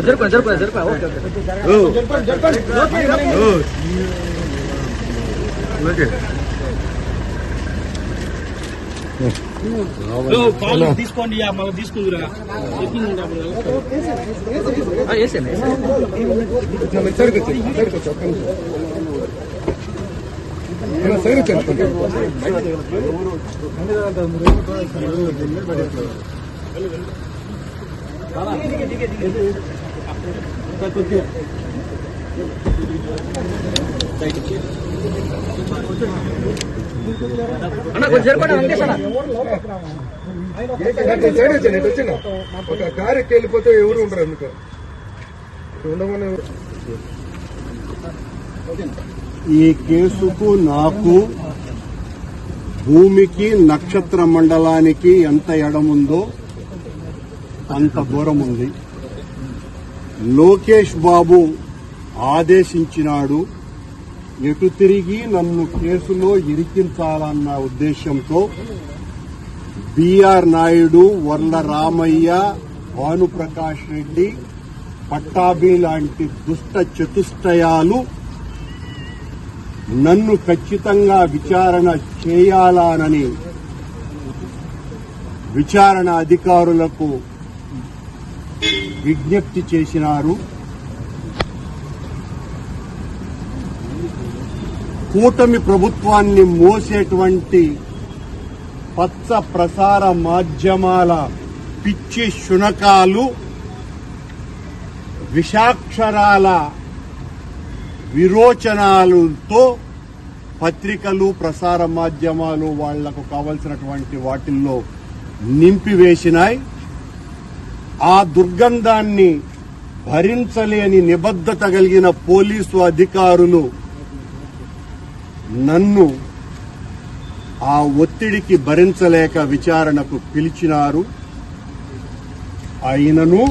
జరుపు జరుపు జరుపు ఓకే ఓకే తీసుకోండి ఇక మళ్ళీ తీసుకుందిరా చెప్పింది వేసేయండి సైడ్కి వచ్చి అన్న, కొంచెం వెంకటేష్ వచ్చాను ఒక కారు ఎక్కి వెళ్ళిపోతే ఎవరు ఉండరు అందుకు? ఉండమని ఈ కేసుకు నాకు భూమికి నక్షత్ర మండలానికి ఎంత ఎడముందో అంత దూరం ఉంది. లోకేష్ బాబు ఆదేశించినాడు ఎటు తిరిగి నన్ను కేసులో ఇరికించాలన్న ఉద్దేశంతో బిఆర్ నాయుడు వర్ల రామయ్య భానుప్రకాష్ రెడ్డి పట్టాభి లాంటి దుష్ట చతుష్టయాలు నన్ను ఖచ్చితంగా విచారణ చేయాలానని విచారణ అధికారులకు విజ్ఞప్తి చేసినారు. కూటమి ప్రభుత్వాన్ని మోసేటువంటి పచ్చ ప్రసార మాధ్యమాల పిచ్చి శునకాలు విషాక్షరాల విరోచనాలతో పత్రికలు ప్రసార మాధ్యమాలు వాళ్ళకు కావలసినటువంటి వాటిల్లో నింపివేసినాయి. ఆ దుర్గంధాన్ని భరించలేని నిబద్ధత కలిగిన పోలీసు అధికారులు నన్ను ఆ ఒత్తిడికి భరించలేక విచారణకు పిలిచినారు. అయినను